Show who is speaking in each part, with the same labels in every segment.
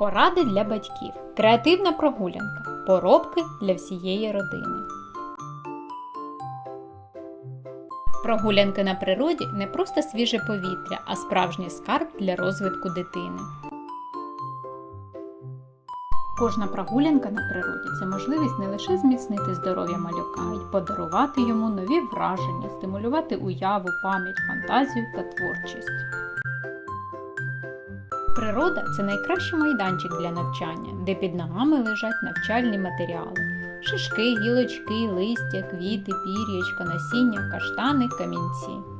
Speaker 1: Поради для батьків. Креативна прогулянка. Поробки для всієї родини. Прогулянки на природі не просто свіже повітря, а справжній скарб для розвитку дитини. Кожна прогулянка на природі це можливість не лише зміцнити здоров'я малюка, й подарувати йому нові враження, стимулювати уяву, пам'ять, фантазію та творчість. Природа це найкращий майданчик для навчання, де під ногами лежать навчальні матеріали: шишки, гілочки, листя, квіти, пір'ячка, насіння, каштани, камінці.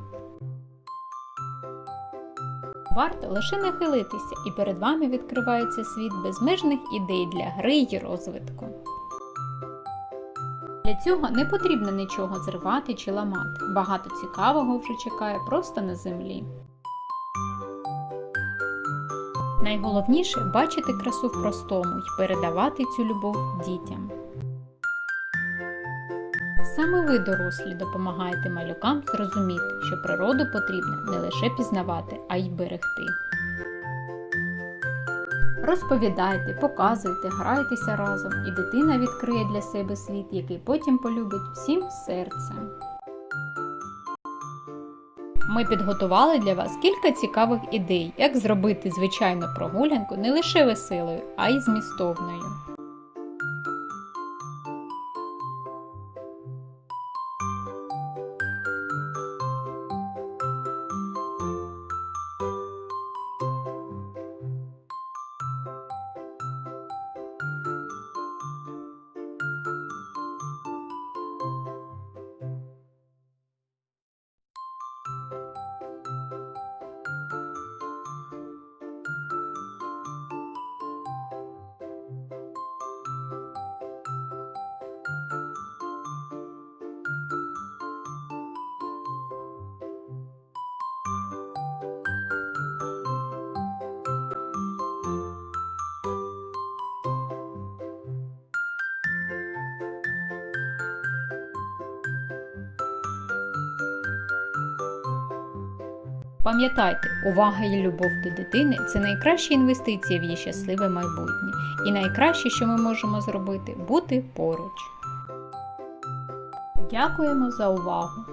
Speaker 1: Варто лише нахилитися, і перед вами відкривається світ безмежних ідей для гри й розвитку. Для цього не потрібно нічого зривати чи ламати. Багато цікавого вже чекає просто на землі. Найголовніше бачити красу в простому й передавати цю любов дітям. Саме ви, дорослі, допомагаєте малюкам зрозуміти, що природу потрібно не лише пізнавати, а й берегти. Розповідайте, показуйте, грайтеся разом, і дитина відкриє для себе світ, який потім полюбить всім серцем. Ми підготували для вас кілька цікавих ідей, як зробити звичайну прогулянку не лише веселою, а й змістовною. Пам'ятайте, увага і любов до дитини це найкраща інвестиція в її щасливе майбутнє. І найкраще, що ми можемо зробити, бути поруч. Дякуємо за увагу!